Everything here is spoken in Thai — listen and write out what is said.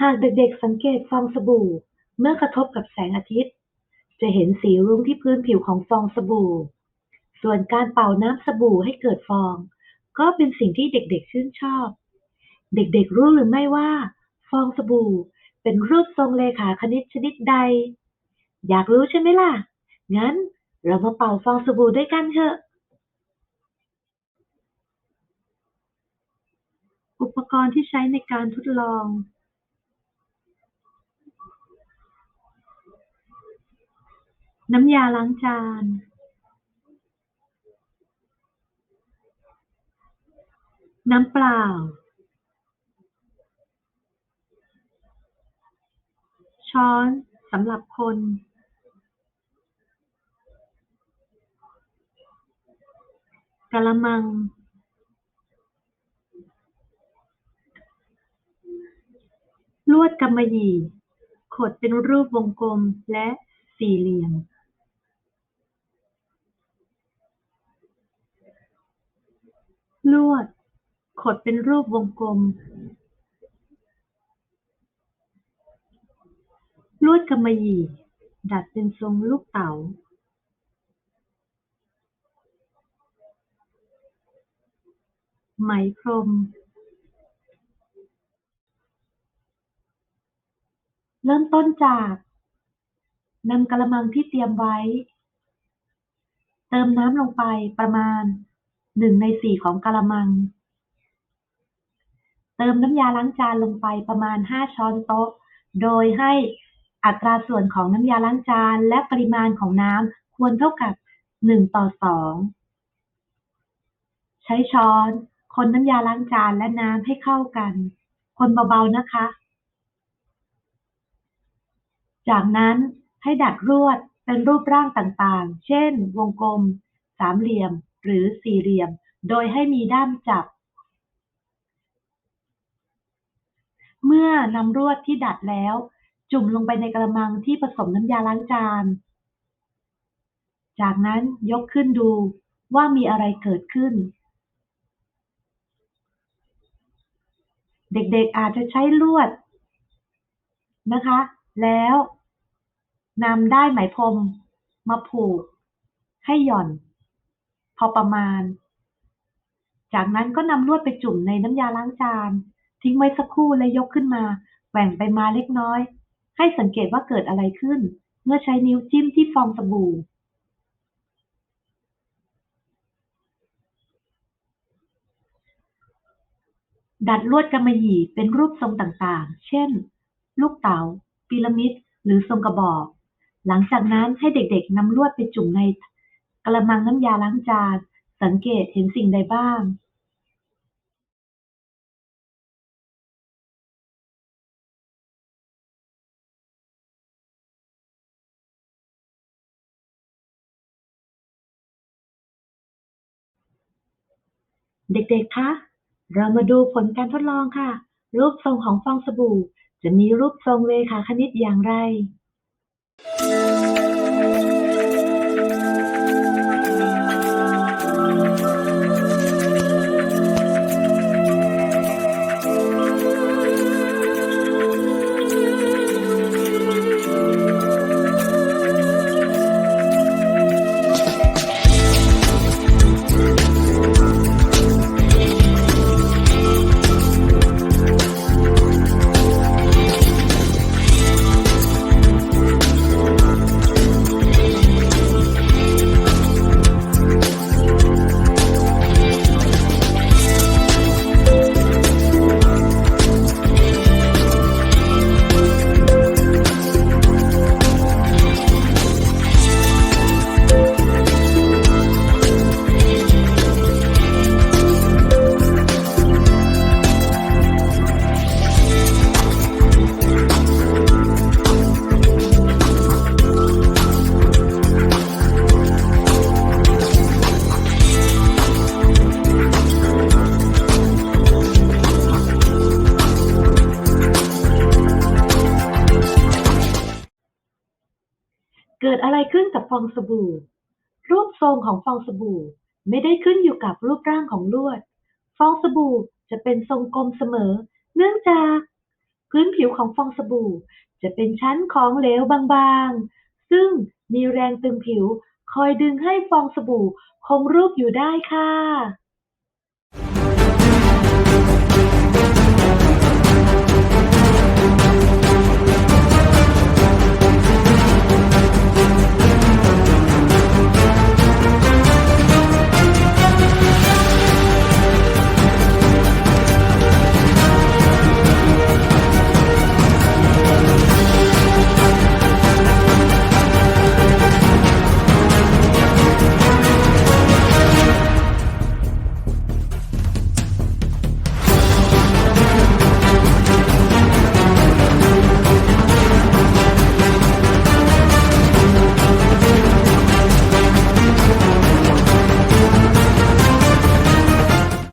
หากเด็กๆสังเกตฟองสบู่เมื่อกระทบกับแสงอาทิตย์ จะเห็นสีรุ้งที่พื้นผิวของฟองสบู่ ส่วนการเป่าน้ำสบู่ให้เกิดฟอง ก็เป็นสิ่งที่เด็กๆชื่นชอบ เด็กๆรู้หรือไม่ว่า ฟองสบู่เป็นรูปทรงเลขาคณิตชนิดใด อยากรู้ใช่ไหมล่ะ งั้นเรามาเป่าฟองสบู่ด้วยกันเถอะ อุปกรณ์ที่ใช้ในการทดลอง น้ำยาล้างจานน้ำเปล่า ช้อนสำหรับคน กะละมัง ลวดกำมะหยี่ ขดเป็นรูปวงกลมและสี่เหลี่ยม ลวด ขดเป็นรูปวงกลม ลวดกำมะหยี่ ดัดเป็นทรงลูกเต๋าไหมพรม เริ่มต้นจากนำกะละมังที่เตรียมไว้ เติมน้ำลงไปประมาณ หนึ่งในสี่ของกะละมัง เติมน้ำยาล้างจานลงไปประมาณห้าช้อนโต๊ะ โดยให้อัตราส่วนของน้ำยาล้างจานและปริมาณของน้ำควรเท่ากับหนึ่งต่อสองใช้ช้อน คนน้ำยาล้างจานและน้ำให้เข้ากัน คนเบาๆนะคะ จากนั้นให้ดัดลวดเป็นรูปร่างต่างๆ เช่น วงกลม สามเหลี่ยม หรือสี่เหลี่ยม โดยให้มีด้ามจับ เมื่อนำลวดที่ดัดแล้ว จุ่มลงไปในกระมังที่ผสมน้ำยาล้างจาน จากนั้นยกขึ้นดูว่ามีอะไรเกิดขึ้น เด็กๆอาจจะใช้ลวดนะคะ แล้วนำได้ไหมพรมมาผูกให้หย่อน อประมาณ จากนั้นก็นำลวดไปจุ่มในน้ำยาล้างจาน ทิ้งไว้สักครู่และยกขึ้นมาแหว่งไปมาเล็กน้อย ให้สังเกตว่าเกิดอะไรขึ้น เมื่อใช้นิ้วจิ้มที่ฟองสบู่ดัดลวดกำมะหยี่เป็นรูปทรงต่างๆ เช่น ลูกเต๋าพีระมิด หรือทรงกระบอก หลังจากนั้นให้เด็กๆนำลวดไปจุ่มใน กระมังน้ำยาล้างจาน สังเกตเห็นสิ่งใดบ้างเด็กๆ คะ เรามาดูผลการทดลองค่ะ รูปทรงของฟองสบู่ จะมีรูปทรงเลขาคณิตอย่างไร เกิดอะไรขึ้นกับฟองสบู่ รูปทรงของฟองสบู่ไม่ได้ขึ้นอยู่กับรูปร่างของลวด ฟองสบู่จะเป็นทรงกลมเสมอ เนื่องจาก พื้นผิวของฟองสบู่จะเป็นชั้นของเหลวบางๆ ซึ่งมีแรงตึงผิวคอยดึงให้ฟองสบู่คงรูปอยู่ได้ค่ะ